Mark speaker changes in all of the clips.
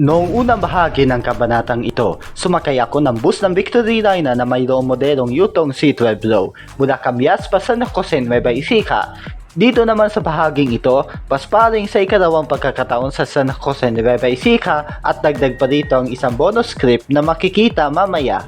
Speaker 1: Noong unang bahagi ng kabanatang ito, sumakay ako ng bus ng Victory Line na mayroong modelong Yutong C12 Low mula Cambias pa San Jose Nueva Ecija. Dito naman sa bahaging ito, pasparing sa ikalawang pagkakataon sa San Jose Nueva Ecija at dagdag pa dito ang isang bonus script na makikita mamaya.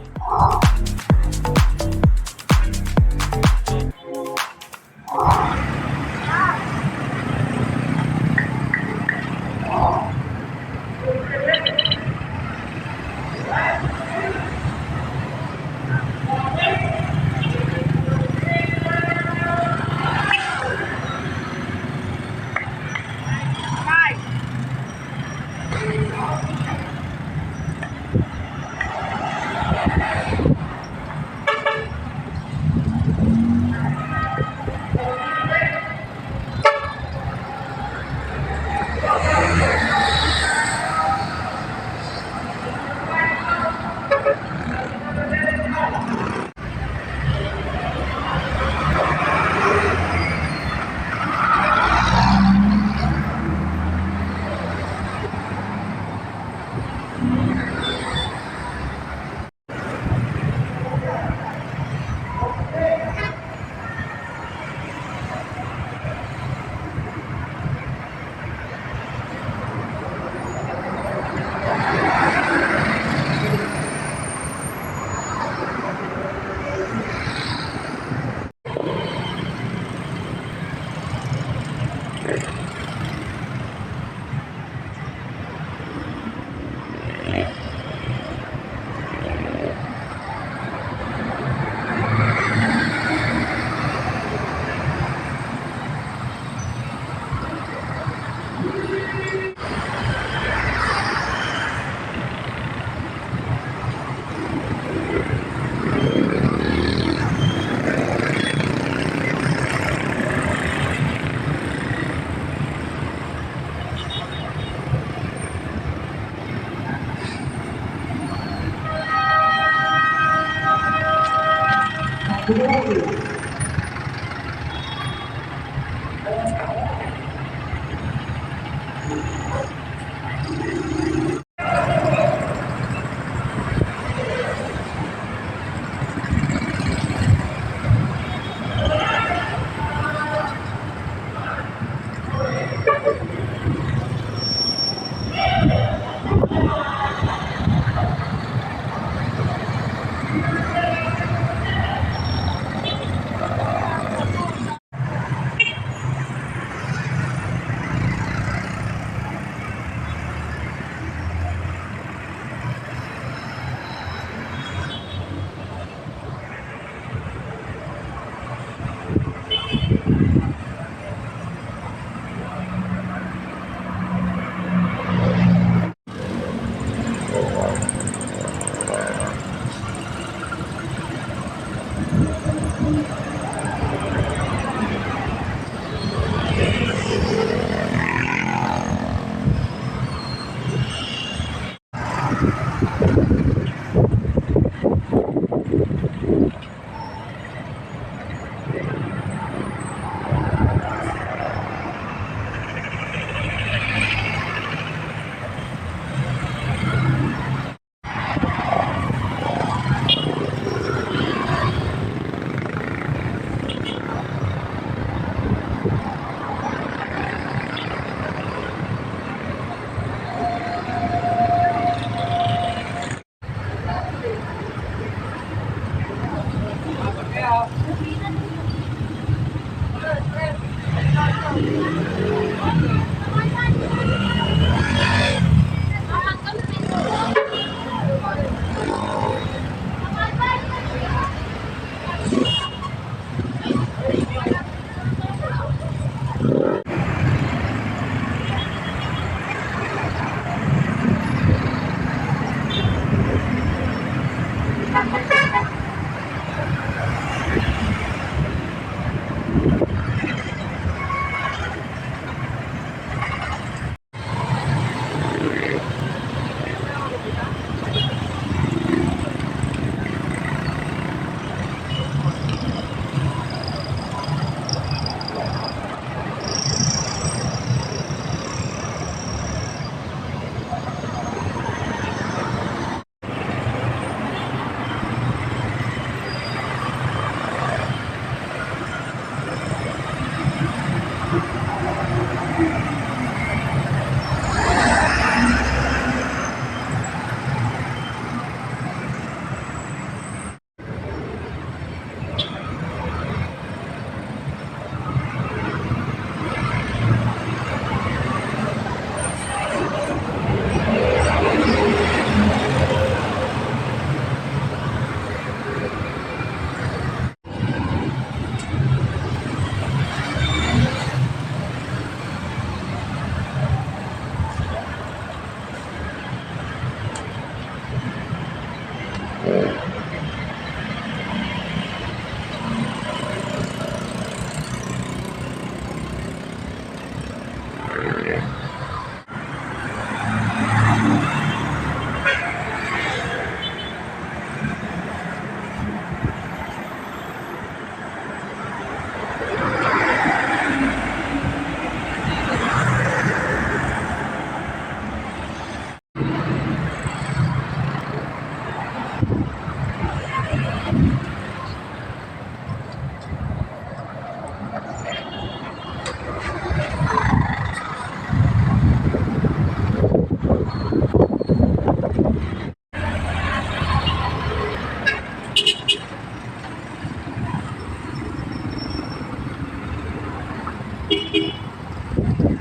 Speaker 1: Thank you.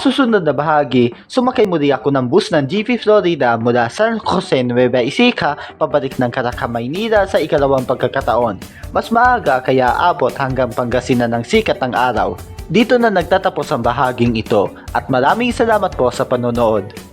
Speaker 1: susunod na bahagi, sumakay muli ako ng bus ng GP Florida mula San Jose Nueva Ecija pabalik ng Caracas, Maynila sa ikalawang pagkakataon. Mas maaga kaya abot hanggang Pangasinan ng sikat ng araw. Dito na nagtatapos ang bahaging ito at maraming salamat po sa panonood.